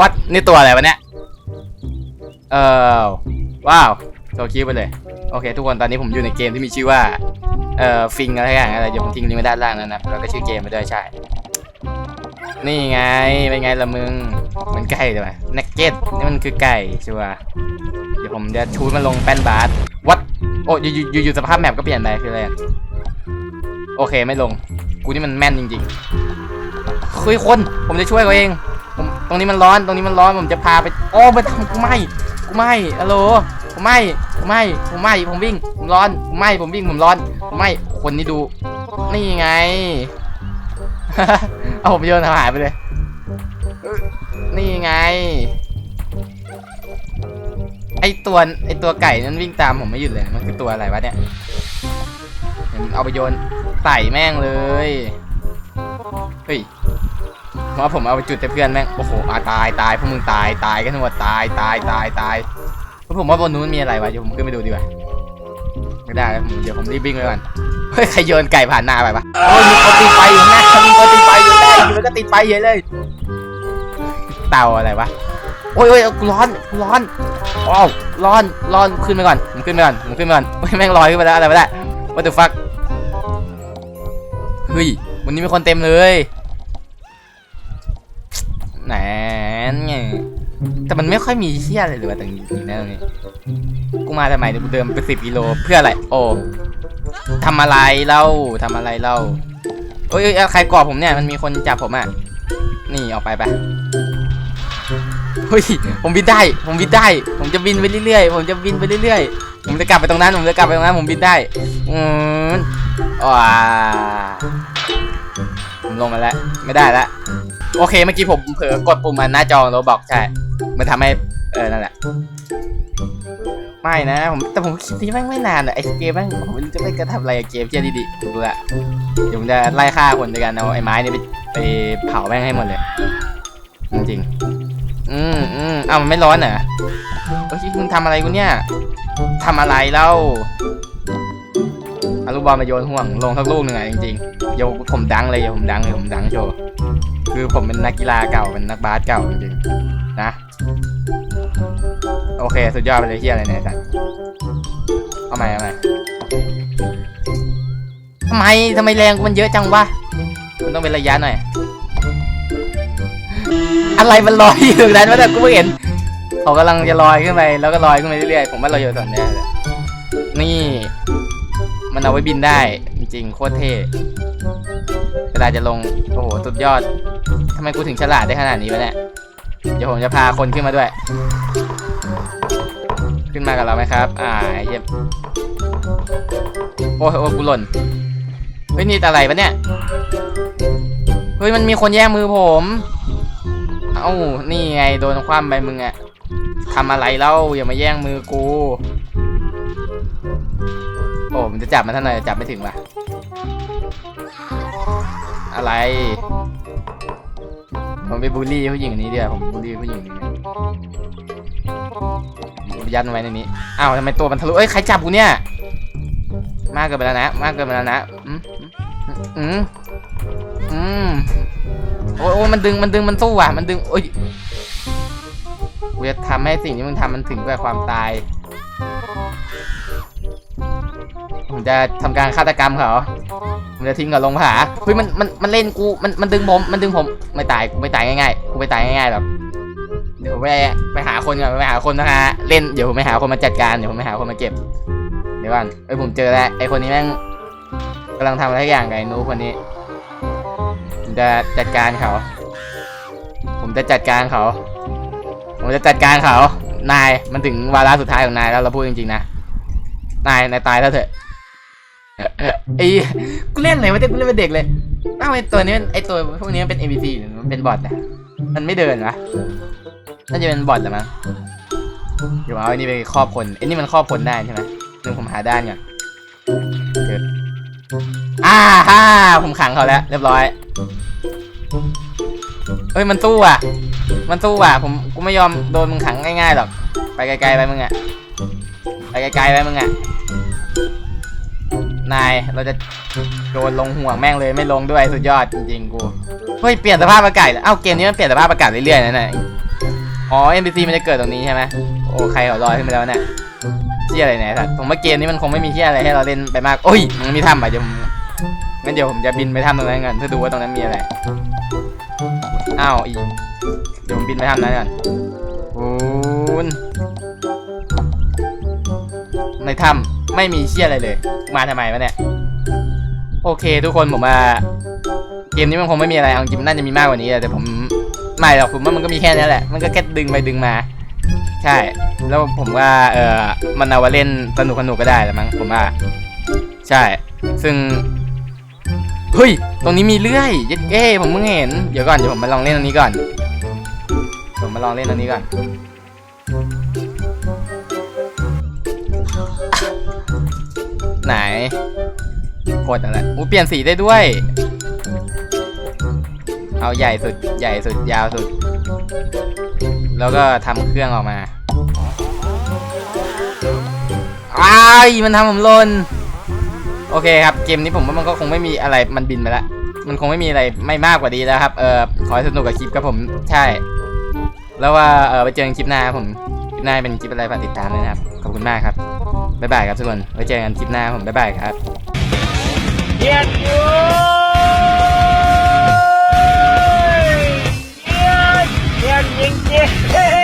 วัดนี่ตัวอะไรวะเนี่ย เออว้าวโซคิวไปเลย โอเค ทุกคนตอนนี้ผมอยู่ในเกมที่มีชื่อว่า เอ่อ ฟิงอะไรอย่างอะไรเดี๋ยวผมทิ้งลิงก์ไว้ด้านล่างนั่นนะแล้วก็ชื่อเกมไปด้วยใช่ นี่ไง เป็นไงละมึงมือนไก่เลยว่ะนักเก็ตนี่มันคือไก่ชัวเดี๋ยวผมจะชูดมันลงแป้นบาสวัด โอ้ยอยู่อยู่สภาพแมปก็เปลี่ยนไปคืออะไรโอเคไม่ลง กูนี่มันแม่นจริงๆคุยคน ผมจะช่วยเขาเอง รงนี้มันร้อน ตรงนี้มันร้อน ผมจะพาไป โอ้ไปทำกูไม่ กูไม่ฮัลโหลผมไม่ ผมไม่ ผมไม่ ผมวิ่ง ผมร้อน ผมไม่ ผมวิ่ง ผมร้อน ผมไม่ คนนี้ดู นี่ไง เอาผมโยนหายไปเลย นี่ไง ไอตัว ไอตัวไก่นั้นวิ่งตามผมไม่หยุดเลย มันคือตัวอะไรวะเนี่ย เอาไปโยนใส่แม่งเลย เฮ้ย เพราะผมเอาไปจุดแต่เพื่อนแม่ง โอ้โหอาตายตายพวกมึงตายตายกันทั้งหมดตายตายตายตายเพราะผมว่าบนนู้นมีอะไรวะ เดี๋ยวผมขึ้นไปดูดีกว่า ไม่ได้แล้วผมเดี๋ยวผมรีบวิ่งไปก่อน เฮ้ยใครโยนไก่ผ่านหน้าไปปะโอ้ยมีคนติดไฟอยู่หน้ามีคนติดไฟอยู่หน้าอยู่แล้วก็ติดไฟเยอะเลย เต่าอะไรวะ โอ้ยโอ้ยร้อนร้อนอ้าวร้อนร้อนขึ้นไปก่อนผมขึ้นไปก่อนผมขึ้นไปก่อนโอ้ยแม่งลอยขึ้นไปแล้วอะไรไม่ได้ what the fuck เฮ้ยวันนี้มีคนเต็มเลย แหนไงแต่มันไม่ค่อยมีเชี่ยอะไรเลยว่ะตรงนี้นะตรงนี้ กูมาทำไมเนี่ยกูเดินไปสิบกิโลเพื่ออะไร โอ้ทำอะไรเล่าทำอะไรเล่าเอ้ยเอ้ยใครกอดผมเนี่ย มันมีคนจับผมอะ นี่ออกไปไปเฮ้ย ผมบินได้ ผมบินได้ ผมจะบินไปเรื่อยๆ ผมจะบินไปเรื่อยๆ ผมจะกลับไปตรงนั้น ผมจะกลับไปตรงนั้น ผมบินได้ อืมว้าผมลงมาแล้ว ไม่ได้แล้ว โอเคเมื่อกี้ผมเผลอกดปุ่มมันหน้าจอโรบอกใช่ มันทำให้เออนั่นแหละ ไม่นะผมแต่ผมคิดที่แม่งไม่นานอะไอ้เกมแม่งผมไม่รู้จะไปกระทำอะไรกับเกมเชี่ยดีๆผมรู้ละเดี๋ยวผมจะไล่ฆ่าคนด้วยกันเอาไอ้ไม้นี่ไปไปเผาแม่งให้หมดเลย จริงๆอืมอืมเอามันไม่ร้อนเหรอเฮ้ยมึงทำอะไรกูเนี่ยทำอะไรเล่าเอาลูกบอลมาโยนห่วงลงสักลูกหนึ่งอะจริงๆเดี๋ยวผมดังเลยเดี๋ยวผมดังเลยผมดังโชว์ คือผมเป็นนักกีฬาเก่าเป็นนักบาสเก่าจริงๆนะ โอเค สุดยอดไปเลยเฮียอะไรเนี่ยสัตว์เอาใหม่เอาใหม่ทำไมทำไมแรงกูมันเยอะจังวะมันต้องเป็นระยะหน่อยอะไรมันลอยอยู่ตรงนั้นวะแต่กูไม่เห็นเขากำลังจะลอยขึ้นไปแล้วก็ลอยขึ้นไปเรื่อยๆผมว่าเราอยู่ส่วนนี้แหละนี่ มันเอาไว้บินได้ จริงๆโคตรเท่ ลาจะลง โอ้โห สุดยอด ทำไมกูถึงฉลาดได้ขนาดนี้วะเนี่ย เดี๋ยวผมจะพาคนขึ้นมาด้วย ขึ้นมากับเราไหมครับ อ่าเหี้ยมโอ้ยโอ้กูหล่น เฮ้ย นี่อะไรปะเนี่ย เฮ้ย มันมีคนแย่งมือผม เอ้า นี่ไง โดนคว่ำไปมึงอะทำอะไรเล่า อย่ามาแย่งมือกู โอ้มันจะจับมันท่าไหร่จับไม่ถึงว่ะ อะไร ผมไปบูลลี่ผู้หญิงคนนี้เดียวผมบูลลี่ผู้หญิงคนนี้ยัดมันไว้ในนี้อ้าวทำไมตัวมันทะลุเอ้ยใครจับกูเนี่ย มากเกินไปแล้วนะ มากเกินไปแล้วนะ อืมอืมอืมโอ้ยโอ้ยมันดึง มันดึง มันสู้ว่ะ มันดึง โอ้ยกูจะทำให้สิ่งที่มึงทำมันถึงแก่ความตาย ผมจะทำการฆาตกรรมเขา ผมจะทิ้งกับลงผาเฮ้ยมันมันมันเล่นกูมันมันดึงผมมันดึงผมไม่ตายกูไม่ตายง่ายๆกูไม่ตายง่ายๆหรอกเดี๋ยวผมไปไปหาคนก่อนไปหาคนนะฮะเล่นเดี๋ยวผมไปหาคนมาจัดการเดี๋ยวผมไปหาคนมาเก็บเดี๋ยวก่อนเอ้ยผมเจอแล้วไอ้คนนี้แม่งกำลังทำอะไรสักอย่างกับไอ้หนูคนนี้ผมจะจัดการเขา ผมจะจัดการเขา ผมจะจัดการเขานายมันถึงวาระสุดท้ายของนายแล้วเราพูดจริงๆนะนายนายตายแล้วเถอะ ไอ้กูเล่นอะไรวะเนี่ยกูเล่นเป็นเด็กเลยเอ้าไอ้ตัวนี้ไอ้ตัวพวกนี้มันเป็น NPC หรือมันเป็นบอทนะมันไม่เดินวะน่าจะเป็นบอทแหละมั้งเดี๋ยวเอาไอ้นี่ไปครอบคนไอ้นี่มันครอบคนได้ใช่ไหมนึงผมหาด้านก่อนเจออ่าฮ่าผมขังเขาแล้ว เรียบร้อยเฮ้ยมันสู้อะ มันสู้อะ ผมกูไม่ยอมโดนมึงขังง่ายๆหรอก ไปไกลๆไปมึงอะ ไปไกลๆไปมึงอะ นายเราจะโดนลงห่วงแม่งเลยไม่ลงด้วยสุดยอดจริงๆกูเฮ้ยเปลี่ยนสภาพอากาศแล้วเอ้าเกมนี้มันเปลี่ยนสภาพอากาศเรื่อยๆนะเนี่ยอ๋อ NPC มันจะเกิดตรงนี้ใช่ไหมโอ้ใครเขาลอยขึ้นไปแล้วเนี่ยเที่ยอะไรเนี่ยสัตว์ผมว่าเกมนี้มันคงไม่มีเที่ยอะไรให้เราเล่นไปมากโอ้ยมันมีถ้ำอะเดี๋ยวงั้นเดี๋ยวผมจะบินไปถ้ำตรงนั้นก่อนเพื่อดูว่าตรงนั้นมีอะไรอ้าวอีกเดี๋ยวผมบินไปถ้ำนั้นก่อนปูนในถ้ำ ไม่มีเชี่ยอะไรเลย มาทำไมวะเนี่ย โอเค ทุกคนผมว่าเกมนี้มันคงไม่มีอะไรเอาจริงๆน่าจะมีมากกว่านี้แต่ผมไม่หรอกผมว่ามันก็มีแค่นี้แหละ มันก็แค่ดึงไปดึงมา ใช่ แล้วผมว่าเออมันเอาไว้เล่นสนุกสนุกก็ได้แหละมั้งผมว่า ใช่ ซึ่งเฮ้ย ตรงนี้มีเลื่อยเย็ดเก้ผมเพิ่งเห็น เดี๋ยวก่อน เดี๋ยวผมมาลองเล่นตรงนี้ก่อน ผมมาลองเล่นตรงนี้ก่อน ไหน กดอะไรอู้เปลี่ยนสีได้ด้วย เอาใหญ่สุดใหญ่สุดยาวสุด แล้วก็ทำเครื่องออกมาอ้ายมันทำผมลนโอเคครับ เกมนี้ผมว่ามันก็คงไม่มีอะไรมันบินไปแล้ว มันคงไม่มีอะไรไม่มากกว่านี้แล้วครับ เออขอให้สนุกกับคลิปกับผมใช่ แล้วว่าเออไปเจอกันคลิปหน้าครับผม คลิปหน้าเป็นคลิปอะไรฝากติดตามด้วยนะครับ ขอบคุณมากครับ บ๊ายบายครับทุกคน ไว้เจอกันคลิปหน้าผมบ๊ายบายครับเยียนอยู่เยียนเยียนจริง